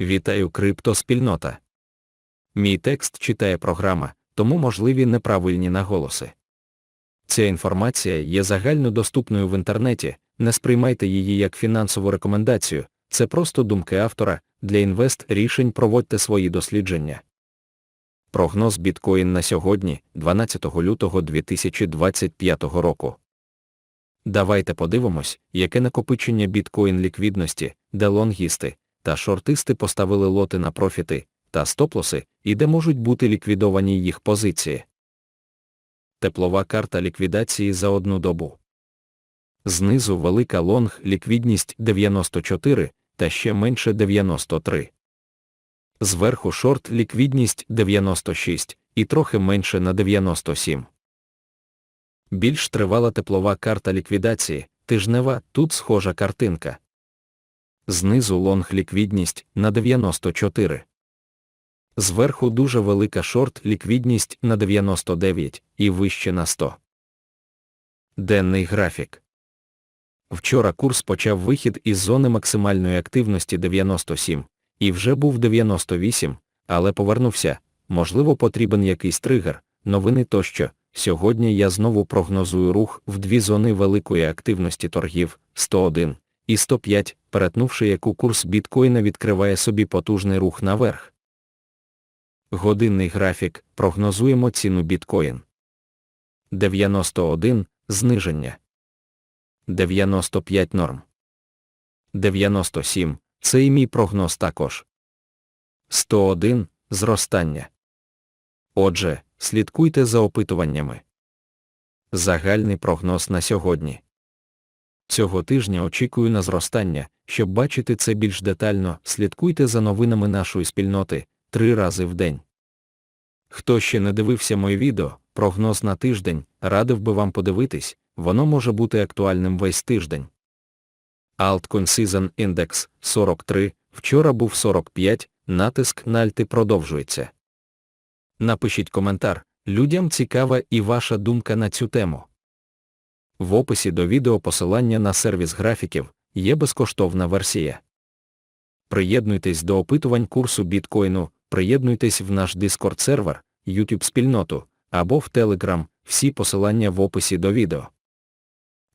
Вітаю криптоспільнота. Мій текст читає програма, тому можливі неправильні наголоси. Ця інформація є загальнодоступною в інтернеті, не сприймайте її як фінансову рекомендацію, це просто думки автора, для інвест рішень проводьте свої дослідження. Прогноз біткоін на сьогодні, 12 лютого 2025 року. Давайте подивимось, яке накопичення біткоін ліквідності, де лонгісти та шортисти поставили лоти на профіти та стоплоси, і де можуть бути ліквідовані їх позиції. Теплова карта ліквідації за одну добу. Знизу велика лонг ліквідність 94 та ще менше 93. Зверху шорт ліквідність 96 і трохи менше на 97. Більш тривала теплова карта ліквідації, тижнева, тут схожа картинка. Знизу лонг ліквідність на 94. Зверху дуже велика шорт ліквідність на 99 і вище на 100. Денний графік. Вчора курс почав вихід із зони максимальної активності 97 і вже був 98, але повернувся. Можливо, потрібен якийсь тригер, новини тощо. Сьогодні я знову прогнозую рух в дві зони великої активності торгів 101 і 105, перетнувши яку курс біткоїна відкриває собі потужний рух наверх. Годинний графік прогнозуємо ціну біткоін. 91 зниження. 95 норм. 97 це і мій прогноз також. 101 зростання. Отже, слідкуйте за опитуваннями. Загальний прогноз на сьогодні. Цього тижня очікую на зростання, щоб бачити це більш детально, слідкуйте за новинами нашої спільноти три рази в день. Хто ще не дивився моє відео, прогноз на тиждень, радив би вам подивитись, воно може бути актуальним весь тиждень. Altcoin Season Index 43, вчора був 45, натиск на альти продовжується. Напишіть коментар, людям цікава і ваша думка на цю тему. В описі до відео посилання на сервіс графіків є безкоштовна версія. Приєднуйтесь до опитувань курсу біткоїну, приєднуйтесь в наш Discord сервер, YouTube спільноту або в Telegram, всі посилання в описі до відео.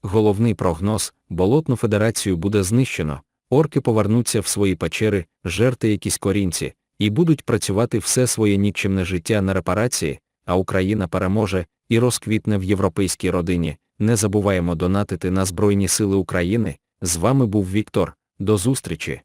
Головний прогноз болотну федерацію буде знищено, орки повернуться в свої печери, жерти якісь корінці, і будуть працювати все своє нікчемне життя на репарації, а Україна переможе і розквітне в європейській родині. Не забуваємо донатити на Збройні Сили України. З вами був Віктор. До зустрічі!